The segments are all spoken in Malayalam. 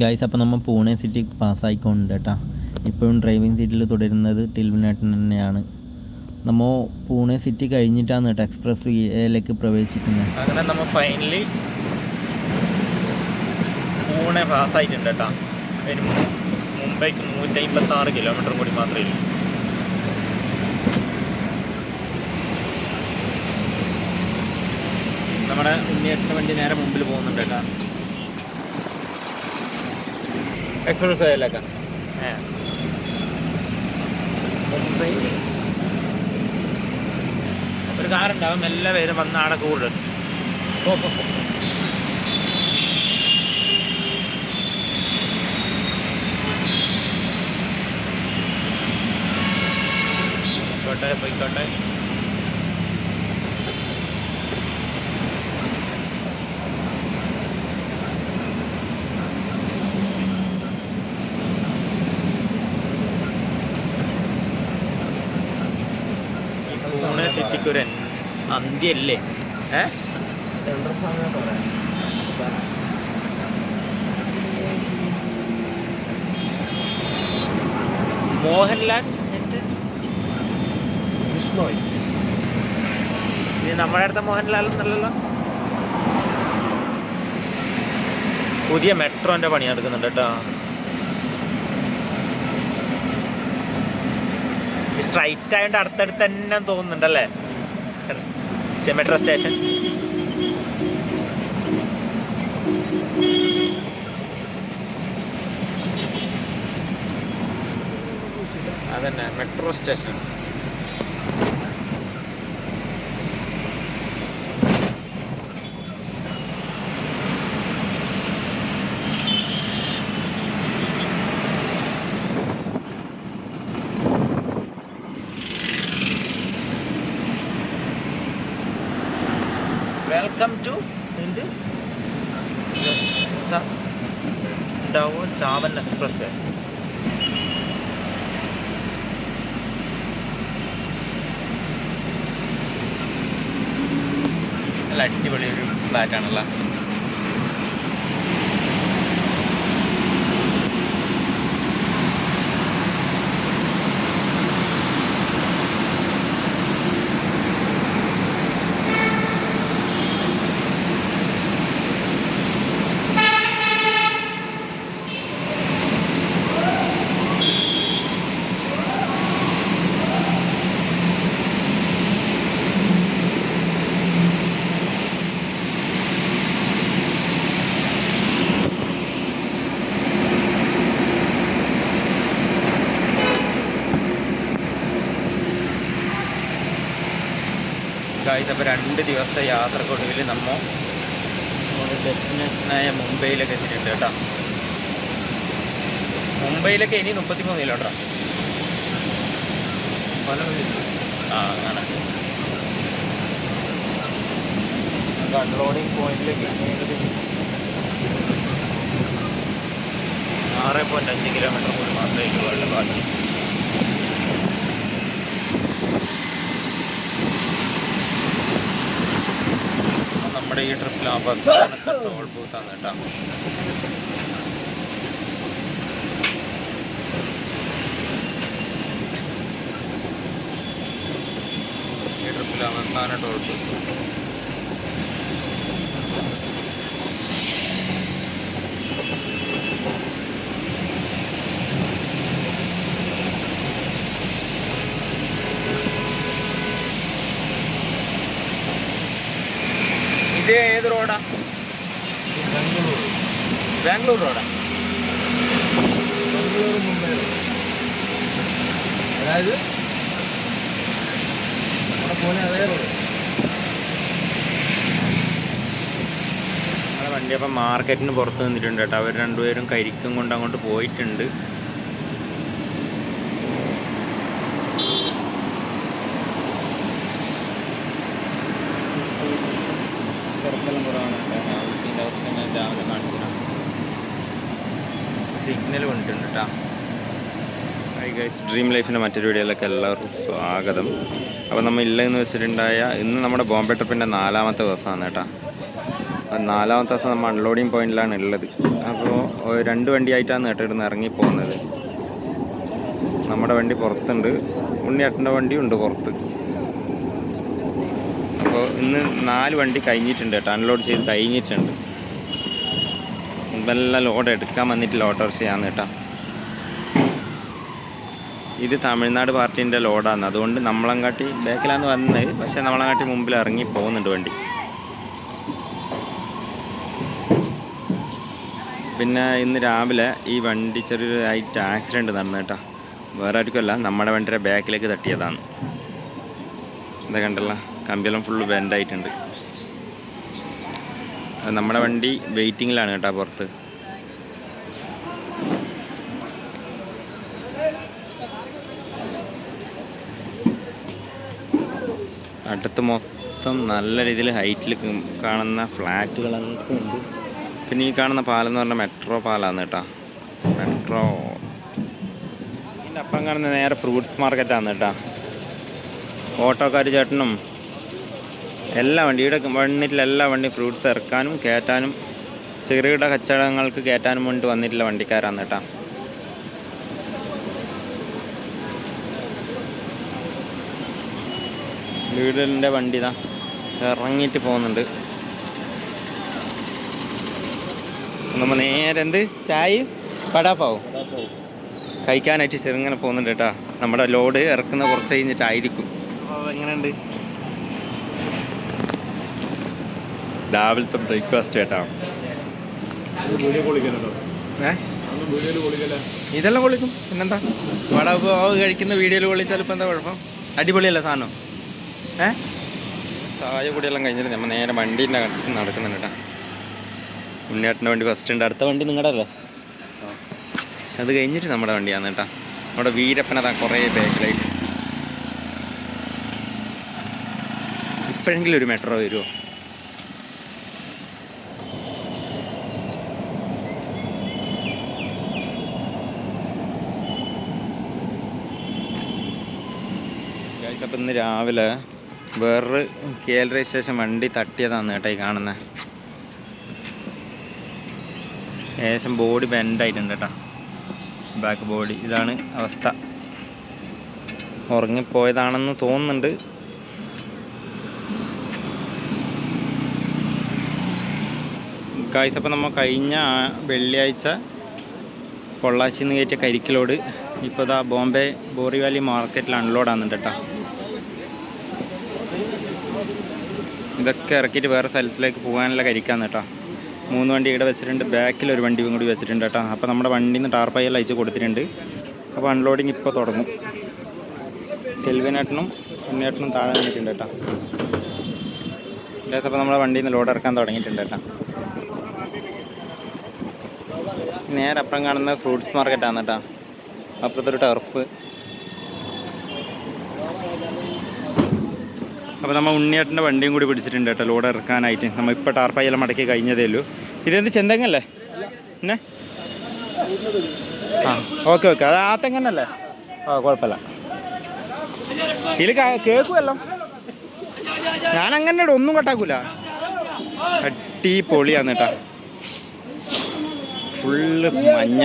ഗായ്സ് അപ്പോൾ നമ്മൾ പൂനെ സിറ്റി പാസ്സായിക്കൊണ്ട് കേട്ടാ ഇപ്പോഴും ഡ്രൈവിംഗ് സീറ്റിൽ തുടരുന്നത് ടിൽവിനേട്ടൻ തന്നെയാണ്. നമ്മൾ പൂനെ സിറ്റി കഴിഞ്ഞിട്ടാണ് കേട്ടോ എക്സ്പ്രസ് വേയിലേക്ക് പ്രവേശിക്കുന്നത് അങ്ങനെ നമ്മൾ ഫൈനലി പൂനെ പാസ്സായിട്ടുണ്ട് കേട്ടോ മുംബൈക്ക് നൂറ്റി അമ്പത്തി ആറ് കിലോമീറ്റർ കൂടി മാത്രമേ ഉള്ളൂ. നമ്മുടെ ഉണ്ണിയേട്ടന്റെ വണ്ടി നേരെ മുമ്പിൽ പോകുന്നുണ്ട് കേട്ടോ എക്സ്പ്രസ് വേയിലേക്കാ ഏ മുംബൈ ഒരു കാറുണ്ടാവും എല്ലാ പേരും വന്ന് ആടെ. പോയിക്കോട്ടെ പോയിക്കോട്ടെ. ഒരു അന്ത്യല്ലേ? ഏ? മോഹൻലാൽ വിഷ്ണോയ്. ഇനി നമ്മുടെ അടുത്ത മോഹൻലാൽ എന്നല്ലല്ലോ പുതിയ മെട്രോന്റെ പണി നടക്കുന്നുണ്ട് കേട്ടോ. സ്ട്രൈറ്റ് ആയതുകൊണ്ട് അടുത്തടുത്ത് തന്നെ തോന്നുന്നുണ്ടല്ലേ മെട്രോ സ്റ്റേഷൻ അതന്നെ മെട്രോ സ്റ്റേഷൻ വെൽക്കം ടു എന്ത്? ഉണ്ടാവോ ചാവൻ എക്സ്പ്രസ്. അല്ല അടിപൊളി ഒരു ഫ്ലാറ്റ് ഗായ്സ് അപ്പോൾ രണ്ട് ദിവസത്തെ യാത്രക്കൊടുവിൽ നമ്മൾ ഡെസ്റ്റിനേഷനായ മുംബൈയിലൊക്കെ എത്തിയിട്ടുണ്ട് കേട്ടോ. മുംബൈയിലൊക്കെ ഇനി മുപ്പത്തി മൂന്ന് കിലോമീറ്റർ പല ആ അങ്ങനെ അൺലോഡിങ് പോയിന്റിലേക്ക് ആറ് പോയിന്റ് അഞ്ച് കിലോമീറ്റർ കൂടി മാത്രമേ ഉള്ളൂ ബാക്കി നമ്മുടെ ഈ ട്രിപ്പിൽ അവസാനത്തെ ടോൾ ബൂത്താണ് കേട്ടോ. ഈ ട്രിപ്പിൽ അവസാന ടോൾ ബൂത്ത് ഇത് ഏത് റോഡാ? ബാംഗ്ലൂർ ബാംഗ്ലൂർ റോഡാ. അതായത് അവിടെ പോലെ അതേ റോഡ്. നമ്മുടെ വണ്ടി അപ്പം മാർക്കറ്റിന് പുറത്ത് നിന്നിട്ടുണ്ട് കേട്ടോ. അവർ രണ്ടുപേരും കരിക്കും കൊണ്ട് അങ്ങോട്ട് പോയിട്ടുണ്ട്. തിരക്കെല്ലാം കുറവാണ്. കേട്ടോ ഇതിന്റെ അവസ്ഥ ഞാൻ രാവിലെ കാണിച്ചിട്ടാണ് സിഗ്നൽ കൊണ്ടിട്ടുണ്ട് കേട്ടോ ഹൈ ഗൈസ് ഡ്രീം ലൈഫിന്റെ മറ്റൊരു വീഡിയോയിലേക്ക് എല്ലാവർക്കും സ്വാഗതം. അപ്പോൾ നമ്മൾ ഇല്ല എന്ന് വെച്ചിട്ടുണ്ടായ ഇന്ന് നമ്മുടെ ബോംബെ ട്രിപ്പിന്റെ നാലാമത്തെ ദിവസമാണ് കേട്ടോ. അപ്പം നാലാമത്തെ ദിവസം നമ്മൾ അൺലോഡിങ് പോയിന്റിലാണ് ഉള്ളത്. അപ്പോൾ രണ്ട് വണ്ടിയായിട്ടാണ് കേട്ടോ ഇവിടുന്ന് ഇറങ്ങി പോകുന്നത്. നമ്മുടെ വണ്ടി പുറത്തുണ്ട്. ഉണ്ണിയേട്ടന്റെ വണ്ടിയും ഉണ്ട് പുറത്ത്. അപ്പോൾ ഇന്ന് നാല് വണ്ടി കഴിഞ്ഞിട്ടുണ്ട് കേട്ടോ. അൺലോഡ് ചെയ്ത് കഴിഞ്ഞിട്ടുണ്ട്. നല്ല ലോഡ് എടുക്കാൻ വന്നിട്ടില്ല ഓട്ടോറിക്ഷയാണ് കേട്ടോ. ഇത് തമിഴ്നാട് പാർട്ടീന്റെ ലോഡാണ് അതുകൊണ്ട് നമ്മളങ്ങാട്ടി ബാക്കിലാണ് വന്നത് പക്ഷേ നമ്മളങ്ങാട്ടി മുമ്പിൽ ഇറങ്ങി പോകുന്നുണ്ട് വണ്ടി. പിന്നെ ഇന്ന് രാവിലെ ഈ വണ്ടി ചെറിയൊരായിട്ട് ആക്സിഡന്റ് നടന്നു കേട്ടോ. വേറെ ആർക്കുമല്ല നമ്മുടെ വണ്ടിയുടെ ബാക്കിലേക്ക് തട്ടിയതാണ്. എന്താ കണ്ടല്ല. കമ്പിയെല്ലാം ഫുള്ള് ബെൻഡായിട്ടുണ്ട് നമ്മുടെ വണ്ടി വെയിറ്റിങ്ങിലാണ് കേട്ടോ പുറത്ത്. അടുത്ത് മൊത്തം നല്ല രീതിയിൽ ഹൈറ്റിൽ കാണുന്ന ഫ്ലാറ്റുകളൊക്കെ ഉണ്ട്. പിന്നെ ഈ കാണുന്ന പാലം എന്ന് പറഞ്ഞാൽ മെട്രോ പാലാണ് കേട്ടോ. മെട്രോ ഇതിന്റെ അപ്പം കാണുന്ന നേരെ ഫ്രൂട്ട്സ് മാർക്കറ്റാണ് കേട്ടോ. ഓട്ടോക്കാർ ചേട്ടനും എല്ലാ വണ്ടി ഇവിടെ എല്ലാ വണ്ടിയും ഫ്രൂട്ട്സ് ഇറക്കാനും കയറ്റാനും ചെറുകിട കച്ചവടങ്ങൾക്ക് കയറ്റാനും വേണ്ടി വന്നിട്ടുള്ള വണ്ടിക്കാരാണ് കേട്ടോ. വീടിന്റെ വണ്ടി ഇതാ ഇറങ്ങിയിട്ട് പോകുന്നുണ്ട്. നമ്മൾ നേരെ എന്ത്? ചായ പടാപ്പാവും കഴിക്കാനായിട്ട് ചെറുങ്ങനെ പോകുന്നുണ്ട് കേട്ടോ. നമ്മുടെ ലോഡ് ഇറക്കുന്ന കുറച്ച് കഴിഞ്ഞിട്ടായിരിക്കും. എങ്ങനെയുണ്ട്? രാവിലത്തെ ബ്രേക്ക്ഫാസ്റ്റ് ആയിട്ടാ ഇതെല്ലാം കൊള്ളിക്കും പിന്നെന്താ? വട കഴിക്കുന്ന വീഡിയോയിൽ കൊള്ളിച്ചാൽ ഇപ്പം എന്താ കുഴപ്പം? അടിപൊളിയല്ല സാധനം? ഏ? ചായ കൂടിയെല്ലാം കഴിഞ്ഞിട്ട് നമ്മൾ നേരെ വണ്ടീന്റെ അടുത്ത് നടക്കുന്നുണ്ട് കേട്ടോ. ഉണ്ണിയേട്ടന്റെ വണ്ടി ഫസ്റ്റ് ഉണ്ട്. അടുത്ത വണ്ടി നിങ്ങളുടെ അല്ലേ? അത് കഴിഞ്ഞിട്ട് നമ്മുടെ വണ്ടിയാണ് കേട്ടോ. നമ്മുടെ വീരപ്പനതാ കുറേ ബാക്കിലായിട്ട് ഇപ്പോഴെങ്കിലും ഒരു മെട്രോ വരുമോ അപ്പം ഇന്ന് രാവിലെ വേറൊരു കെ എൽ രജിസ്ട്രേഷൻ വണ്ടി തട്ടിയതാണ് കേട്ടോ ഈ കാണുന്നത് ഏകദേശം ബോഡി ബെൻഡായിട്ടുണ്ട് കേട്ടോ. ബാക്ക് ബോഡി ഇതാണ് അവസ്ഥ. ഉറങ്ങിപ്പോയതാണെന്ന് തോന്നുന്നുണ്ട്. ഗൈസ് അപ്പം നമ്മൾ കഴിഞ്ഞ വെള്ളിയാഴ്ച പൊള്ളാച്ചിയിൽ നിന്ന് കയറ്റിയ കരിക്കലോട് ഇപ്പോൾ ഇതാ ബോംബെ ബോറിവാലി മാർക്കറ്റിൽ അൺലോഡ് ആകുന്നുണ്ട് കേട്ടോ ഇതൊക്കെ ഇറക്കിയിട്ട് വേറെ സ്ഥലത്തിലേക്ക് പോകാനുള്ള കരിക്കാന്ന് കേട്ടോ മൂന്ന് വണ്ടി ഇവിടെ വെച്ചിട്ടുണ്ട് ബാക്കിൽ ഒരു വണ്ടിയും കൂടി വെച്ചിട്ടുണ്ട് കേട്ടോ അപ്പോൾ നമ്മുടെ വണ്ടിയിൽ നിന്ന് ടാർപ്പായെല്ലാം അയച്ച് കൊടുത്തിട്ടുണ്ട്. അപ്പോൾ അൺലോഡിങ് ഇപ്പോൾ തുടങ്ങും. കെൽവിനേട്ടനും ഉണ്ണിയേട്ടനും താഴെ നിന്നിട്ടുണ്ട് കേട്ടോ അപ്പോൾ നമ്മുടെ വണ്ടിയിൽ നിന്ന് ലോഡ് ഇറക്കാൻ തുടങ്ങിയിട്ടുണ്ട് കേട്ടോ നേരെ അപ്പുറം കാണുന്ന ഫ്രൂട്ട്സ് മാർക്കറ്റ് മാർക്കറ്റാണ് കേട്ടോ. അപ്പുറത്തൊരു ടർഫ് അപ്പോൾ നമ്മൾ ഉണ്ണിയേട്ടന്റെ വണ്ടിയും കൂടി പിടിച്ചിട്ടുണ്ട് കേട്ടോ ലോഡ് ഇറക്കാനായിട്ട് നമ്മൾ ഇപ്പോൾ ടാർപ്പായെല്ലാം മടക്കി കഴിഞ്ഞതേ ഉള്ളൂ. ഇതെന്ത് ചെന്തെങ്ങല്ലേ? പിന്നെ? ആ ഓക്കെ ഓക്കെ. അത് ആ തെങ്ങന്നല്ലേ ആ കുഴപ്പമില്ല. ഇതിൽ കേൾക്കുമല്ലോ ഞാൻ അങ്ങനെ ഒന്നും കട്ടാക്കൂല. അടിപൊളിയാണ് കേട്ടോ. ഫുള്ള് മഞ്ഞ.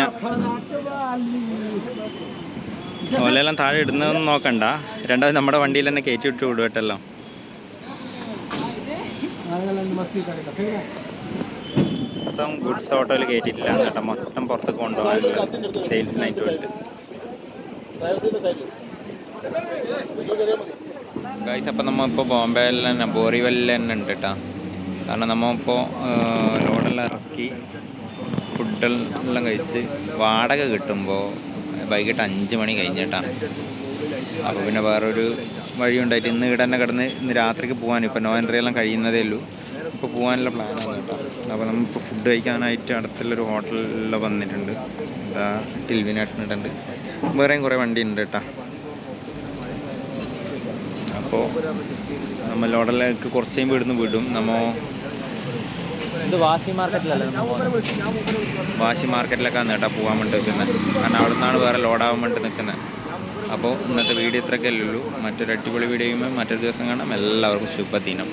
ഓലെല്ലാം താഴെ ഇടുന്നതൊന്നും നോക്കണ്ട. രണ്ടാമത് നമ്മുടെ വണ്ടിയിൽ തന്നെ കയറ്റി വിട്ട് വിടുവട്ടല്ലോ മൊത്തം ഗുഡ്സ് ഓട്ടോയിൽ കയറ്റിയിട്ടില്ല കേട്ടോ മൊത്തം പുറത്ത് കൊണ്ടുപോകാനുള്ള നൈറ്റ് വേൾഡ് ഗൈസ് അപ്പം നമ്മളിപ്പോൾ ബോംബെയിൽ തന്നെ ബോറിവെല്ലിൽ തന്നെ ഉണ്ട് കേട്ടോ. കാരണം നമ്മളിപ്പോൾ ലോഡെല്ലാം ഇറക്കി ഫുഡെല്ലാം കഴിച്ച് വാടക കിട്ടുമ്പോൾ വൈകിട്ട് അഞ്ച് മണി കഴിഞ്ഞിട്ടാണ് അപ്പോൾ പിന്നെ വേറൊരു വഴി ഉണ്ടായിട്ട് ഇന്ന് ഇവിടെ തന്നെ കിടന്ന് ഇന്ന് രാത്രിക്ക് പോകാൻ ഇപ്പോൾ നോ എൻട്രി എല്ലാം കഴിയുന്നതേ ഉള്ളൂ. ഇപ്പോൾ പോകാനുള്ള പ്ലാനാണ് കേട്ടോ. അപ്പോൾ നമ്മളിപ്പോൾ ഫുഡ് കഴിക്കാനായിട്ട് അടുത്തുള്ളൊരു ഹോട്ടലിൽ വന്നിട്ടുണ്ട്. എന്താ ടിൽവിനായിട്ടുണ്ട് വേറെയും കുറേ വണ്ടി ഉണ്ട് കേട്ടോ. അപ്പോൾ നമ്മൾ ലോഡലേക്ക് കുറച്ച് കഴിയുമ്പോൾ ഇവിടുന്ന് വിടും. നമ്മ ഇത് വാശി മാർക്കറ്റിലല്ലേ വാശി മാർക്കറ്റിലേക്കാണ് കേട്ടോ പോകാൻ വേണ്ടി നിൽക്കുന്നത് കാരണം അവിടെ നിന്നാണ് വേറെ ലോഡാവാൻ വേണ്ടി നിൽക്കുന്നത് അപ്പോൾ ഇന്നത്തെ വീഡിയോ ഇത്രയൊക്കെ അല്ലേ ഉള്ളൂ. മറ്റൊരു അടിപൊളി വീഡിയോയുമായി മറ്റൊരു ദിവസം കാണാം. എല്ലാവർക്കും ശുഭദിനം.